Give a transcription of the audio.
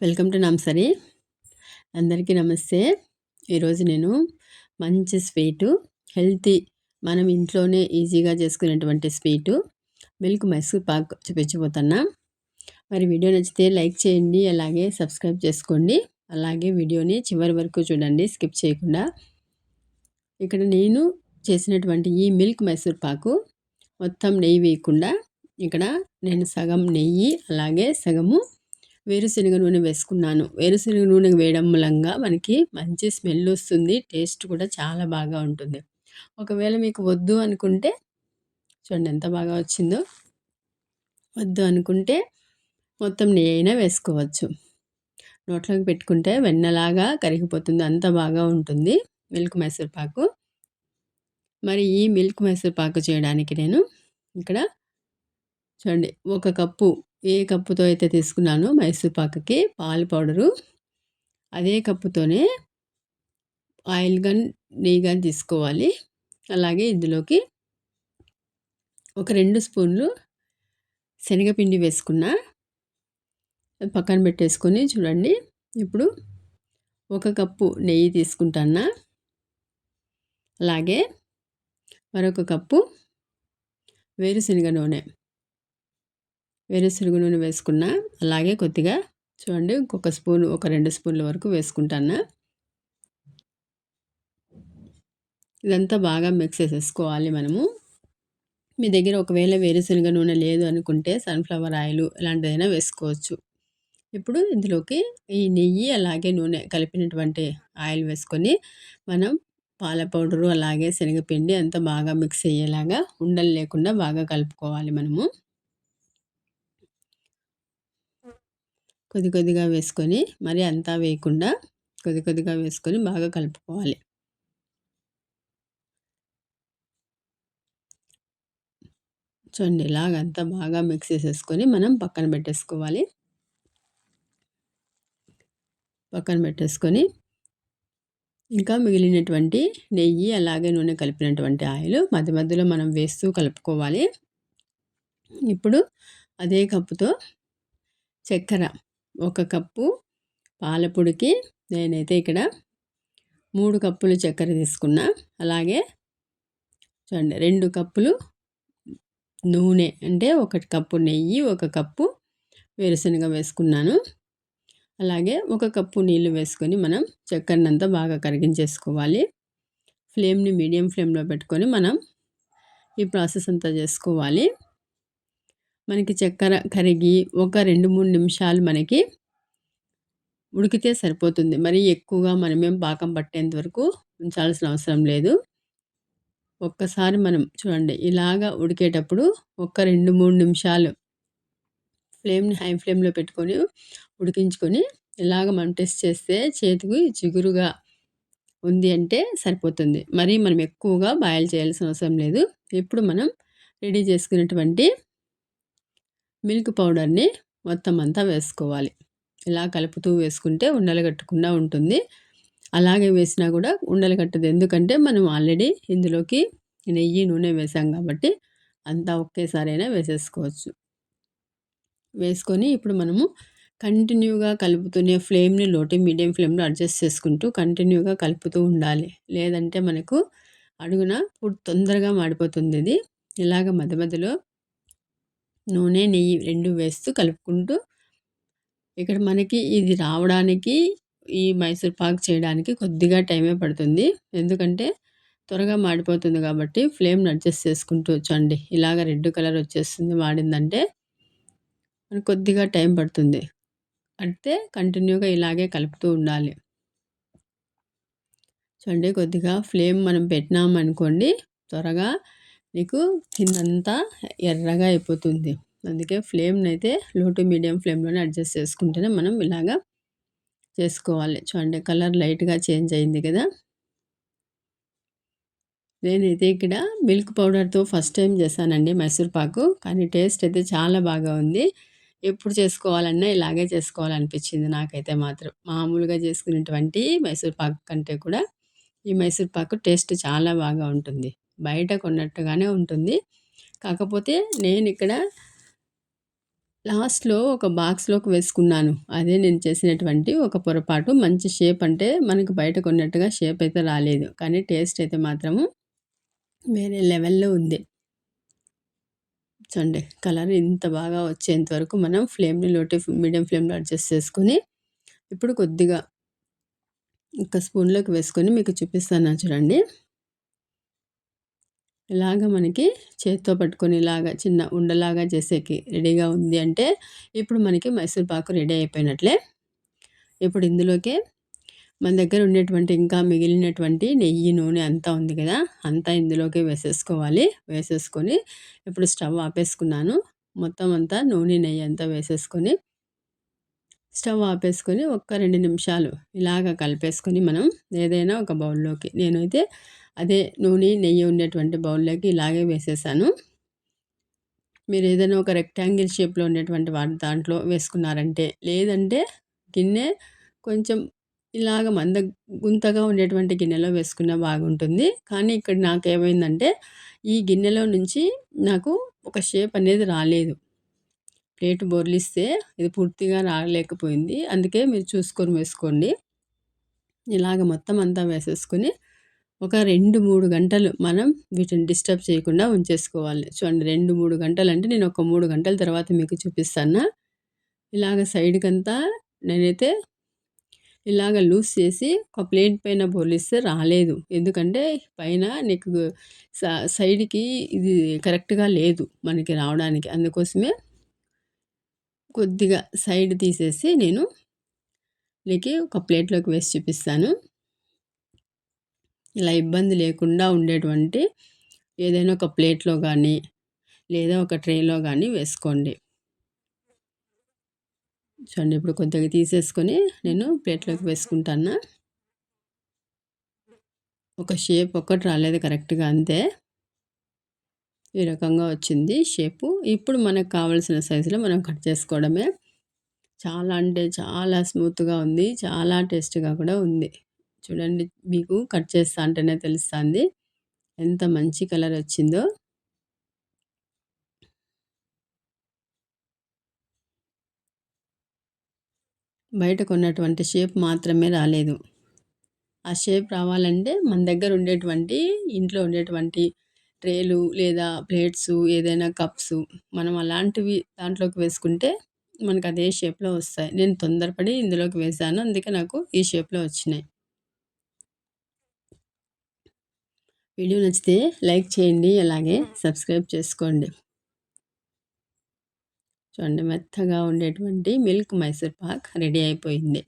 Welcome to నమ్సరీ అందరికీ నమస్తే. ఈరోజు నేను మంచి స్వీటు హెల్తీ మనం ఇంట్లోనే ఈజీగా చేసుకునేటువంటి స్వీటు మిల్క్ మైసూర్ పాక్ చూపించబోతున్నా. మరి వీడియో నచ్చితే లైక్ చేయండి అలాగే సబ్స్క్రైబ్ చేసుకోండి. అలాగే వీడియోని చివరి వరకు చూడండి స్కిప్ చేయకుండా. ఇక్కడ నేను చేసినటువంటి ఈ మిల్క్ మైసూర్ పాకు మొత్తం నెయ్యి వేయకుండా ఇక్కడ నేను సగం నెయ్యి అలాగే సగము వేరుశనగ నూనె వేసుకున్నాను. వేరుశనగ నూనె వేయడం మూలంగా మనకి మంచి స్మెల్ వస్తుంది. టేస్ట్ కూడా చాలా బాగా ఉంటుంది. ఒకవేళ మీకు వద్దు అనుకుంటే చూడండి ఎంత బాగా వచ్చిందో. వద్దు అనుకుంటే మొత్తం నెయ్యి అయినా వేసుకోవచ్చు. నోట్లోకి పెట్టుకుంటే వెన్నలాగా కరిగిపోతుంది. అంత బాగా ఉంటుంది. మిల్క్ మైసూర్ పాకు. మరి ఈ మిల్క్ మైసూర్ పాకు చేయడానికి నేను ఇక్కడ చూడండి ఒక కప్పు ఏ కప్పుతో అయితే తీసుకున్నానో మైసూర్ పాకకి పాల పౌడరు అదే కప్పుతోనే ఆయిల్ గన్ నెయ్యి కానీ తీసుకోవాలి. అలాగే ఇందులోకి ఒక రెండు స్పూన్లు శనగపిండి వేసుకున్న పక్కన పెట్టేసుకొని చూడండి. ఇప్పుడు ఒక కప్పు నెయ్యి తీసుకుంటానా అలాగే మరొక కప్పు వేరుశనగ నూనె. వేరుశనగ నూనె వేసుకున్నా అలాగే కొద్దిగా చూడండి ఇంకొక స్పూన్ ఒక రెండు స్పూన్ల వరకు వేసుకుంటాను. ఇదంతా బాగా మిక్స్ చేసేసుకోవాలి మనము. మీ దగ్గర ఒకవేళ వేరుశనగ నూనె లేదు అనుకుంటే సన్ఫ్లవర్ ఆయిల్ ఇలాంటిదైనా వేసుకోవచ్చు. ఇప్పుడు ఇందులోకి ఈ నెయ్యి అలాగే నూనె కలిపినటువంటి ఆయిల్ వేసుకొని మనం పాల పౌడరు అలాగే శనగపిండి అంతా బాగా మిక్స్ అయ్యేలాగా ఉండలు లేకుండా బాగా కలుపుకోవాలి మనము. కొద్ది కొద్దిగా వేసుకొని మరి అంతా వేయకుండా కొద్ది కొద్దిగా వేసుకొని బాగా కలుపుకోవాలి. చూడండి ఇలాగంతా బాగా మిక్స్ చేసేసుకొని మనం పక్కన పెట్టేసుకోవాలి. పక్కన పెట్టేసుకొని ఇంకా మిగిలినటువంటి నెయ్యి అలాగే నూనె కలిపినటువంటి ఆయిల్ మధ్య మధ్యలో మనం వేస్తూ కలుపుకోవాలి. ఇప్పుడు అదే కప్పుతో చక్కెర ఒక కప్పు పాలపొడికి నేనైతే ఇక్కడ మూడు కప్పులు చక్కెర తీసుకున్నా. అలాగే చూడండి రెండు కప్పులు నూనె అంటే ఒక కప్పు నెయ్యి ఒక కప్పు వేరుశనగ వేసుకున్నాను. అలాగే ఒక కప్పు నీళ్ళు వేసుకొని మనం చక్కెరనంతా బాగా కరిగించేసుకోవాలి. ఫ్లేమ్ని మీడియం ఫ్లేమ్లో పెట్టుకొని మనం ఈ ప్రాసెస్ అంతా చేసుకోవాలి. మనకి చక్కెర కరిగి ఒక రెండు మూడు నిమిషాలు మనకి ఉడికితే సరిపోతుంది. మరి ఎక్కువగా మనమేం పాకం పట్టేంత వరకు ఉంచాల్సిన అవసరం లేదు. ఒక్కసారి మనం చూడండి ఇలాగా ఉడికేటప్పుడు ఒక రెండు మూడు నిమిషాలు ఫ్లేమ్ని హై ఫ్లేమ్లో పెట్టుకొని ఉడికించుకొని ఇలాగ మనం టెస్ట్ చేస్తే చేతికి చిగురుగా ఉంది అంటే సరిపోతుంది. మరి మనం ఎక్కువగా బాయిల్ చేయాల్సిన అవసరం లేదు. ఇప్పుడు మనం రెడీ చేసుకున్నటువంటి మిల్క్ పౌడర్ని మొత్తం అంతా వేసుకోవాలి. ఇలా కలుపుతూ వేసుకుంటే ఉండలు కట్టకుండా ఉంటుంది. అలాగే వేసినా కూడా ఉండలు కట్టదు. ఎందుకంటే మనం ఆల్రెడీ ఇందులోకి నెయ్యి నూనె వేసాం కాబట్టి అంతా ఒకేసారైనా వేసేసుకోవచ్చు. వేసుకొని ఇప్పుడు మనము కంటిన్యూగా కలుపుతూనే ఫ్లేమ్ని లోటు మీడియం ఫ్లేమ్లో అడ్జస్ట్ చేసుకుంటూ కంటిన్యూగా కలుపుతూ ఉండాలి. లేదంటే మనకు అడుగున ఫుడ్ తొందరగా మాడిపోతుంది ఇది. ఇలాగ మధ్య మధ్యలో నూనె నెయ్యి రెండు వేస్తూ కలుపుకుంటూ ఇక్కడ మనకి ఇది రావడానికి ఈ మైసూర్ పాక్ చేయడానికి కొద్దిగా టైమే పడుతుంది. ఎందుకంటే త్వరగా మాడిపోతుంది కాబట్టి ఫ్లేమ్ని అడ్జస్ట్ చేసుకుంటూ వచ్చండి. ఇలాగ రెడ్ కలర్ వచ్చేస్తుంది వాడిందంటే మనకు కొద్దిగా టైం పడుతుంది. అంటే కంటిన్యూగా ఇలాగే కలుపుతూ ఉండాలి. చూడండి కొద్దిగా ఫ్లేమ్ మనం పెట్టినామనుకోండి త్వరగా నీకు కిందంతా ఎర్రగా అయిపోతుంది. అందుకే ఫ్లేమ్ని అయితే లో టు మీడియం ఫ్లేమ్లోనే అడ్జస్ట్ చేసుకుంటేనే మనం ఇలాగా చేసుకోవాలి. చూడండి కలర్ లైట్గా చేంజ్ అయింది కదా? నేనైతే ఇక్కడ మిల్క్ పౌడర్తో ఫస్ట్ టైం చేశానండి మైసూర్ పాకు. కానీ టేస్ట్ అయితే చాలా బాగా ఉంది. ఎప్పుడు చేసుకోవాలన్నా ఇలాగే చేసుకోవాలనిపించింది నాకైతే మాత్రం. మామూలుగా చేసుకునేటువంటి మైసూర్ పాకు కంటే కూడా ఈ మైసూర్ పాకు టేస్ట్ చాలా బాగా ఉంటుంది. బయట కొన్నట్టుగానే ఉంటుంది కాకపోతే నేను ఇక్కడ లాస్ట్‌లో ఒక బాక్స్‌లోకి వేసుకున్నాను. అదే నేను చేసినటువంటి ఒక పొరపాటు. మంచి షేప్ అంటే మనకు బయట కొన్నట్టుగా షేప్ అయితే రాలేదు. కానీ టేస్ట్ అయితే మాత్రము వేరే లెవెల్‌లో ఉంది. చూడండి కలర్ ఇంత బాగా వచ్చేంత వరకు మనం ఫ్లేమ్‌ని లోటి మీడియం ఫ్లేమ్‌లో అడ్జస్ట్ చేసుకొని, ఇప్పుడు కొద్దిగా ఒక స్పూన్‌లోకి వేసుకొని మీకు చూపిస్తాను చూడండి. ఇలాగ మనకి చేత్తో పట్టుకొని ఇలాగ చిన్న ఉండలాగా చేసేకి రెడీగా ఉంది అంటే, ఇప్పుడు మనకి మైసూర్ పాకు రెడీ అయిపోయినట్లే. ఇప్పుడు ఇందులోకే మన దగ్గర ఉండేటువంటి ఇంకా మిగిలినటువంటి నెయ్యి, నూనె అంతా ఉంది కదా! అంతా ఇందులోకి వేసేసుకోవాలి. వేసేసుకొని ఇప్పుడు స్టవ్ ఆపేసుకున్నాను. మొత్తం అంతా నూనె, నెయ్యి అంతా వేసేసుకొని స్టవ్ ఆపేసుకొని ఒక్క రెండు నిమిషాలు ఇలాగ కలిపేసుకొని మనం ఏదైనా ఒక బౌల్‌లోకి నేనైతే అదే నూనె, నెయ్యి ఉండేటువంటి బౌల్‌లోకి ఇలాగే వేసేసాను. మీరు ఏదైనా ఒక రెక్టాంగిల్ షేప్‌లో ఉండేటువంటి వాటి దాంట్లో వేసుకున్నారంటే, లేదంటే గిన్నె కొంచెం ఇలాగ మంద గుంతగా ఉండేటువంటి గిన్నెలో వేసుకున్నా బాగుంటుంది. కానీ ఇక్కడ నాకు ఏమైందంటే ఈ గిన్నెలో నుంచి నాకు ఒక షేప్ అనేది రాలేదు. ప్లేట్ బొర్లిస్తే ఇది పూర్తిగా రాలేకపోయింది. అందుకే మీరు చూసుకొని వేసుకోండి. ఇలాగ మొత్తం అంతా వేసేసుకొని ఒక 2, 3 గంటలు మనం వీటిని డిస్టర్బ్ చేయకుండా ఉంచేసుకోవాలి. చూడండి 2, 3 గంటలంటే నేను ఒక మూడు గంటల తర్వాత మీకు చూపిస్తాను. ఇలాగ సైడ్‌కంతా నేనైతే ఇలాగ లూజ్ చేసి ఒక ప్లేట్ పైన పోలిస్తే రాలేదు. ఎందుకంటే పైన నీకు స సైడ్‌కి ఇది కరెక్ట్‌గా లేదు మనకి రావడానికి. అందుకోసమే కొద్దిగా సైడ్ తీసేసి నేను నీకు ఒక ప్లేట్‌లోకి వేసి చూపిస్తాను. ఇలా ఇబ్బంది లేకుండా ఉండేటువంటి ఏదైనా ఒక ప్లేట్‌లో కానీ లేదా ఒక ట్రేలో కానీ వేసుకోండి. చూడండి ఇప్పుడు కొద్దిగా తీసేసుకొని నేను ప్లేట్‌లోకి వేసుకుంటాను. ఒక షేప్ ఒక్కటి రాలేదు కరెక్ట్‌గా అంతే. ఈ రకంగా వచ్చింది షేపు. ఇప్పుడు మనకు కావాల్సిన సైజులో మనం కట్ చేసుకోవడమే. చాలా అంటే చాలా స్మూత్‌గా ఉంది. చాలా టేస్ట్గా కూడా ఉంది. చూడండి మీకు కట్ చేస్తా అంటేనే తెలుస్తుంది ఎంత మంచి కలర్ వచ్చిందో. బయట కొన్నటువంటి షేప్ మాత్రమే రాలేదు. ఆ షేప్ రావాలంటే మన దగ్గర ఉండేటువంటి ఇంట్లో ఉండేటువంటి ట్రేలు లేదా ప్లేట్సు ఏదైనా కప్స్ మనం అలాంటివి దాంట్లోకి వేసుకుంటే మనకు అదే షేప్‌లో వస్తాయి. నేను తొందరపడి ఇందులోకి వేశాను. అందుకే నాకు ఈ షేప్‌లో వచ్చినాయి. వీడియో నచ్చితే లైక్ చేయండి. అలాగే సబ్స్క్రైబ్ చేసుకోండి. చూడండి మెత్తగా ఉండేటువంటి మిల్క్ మైసూర్ పాక్ రెడీ అయిపోయింది.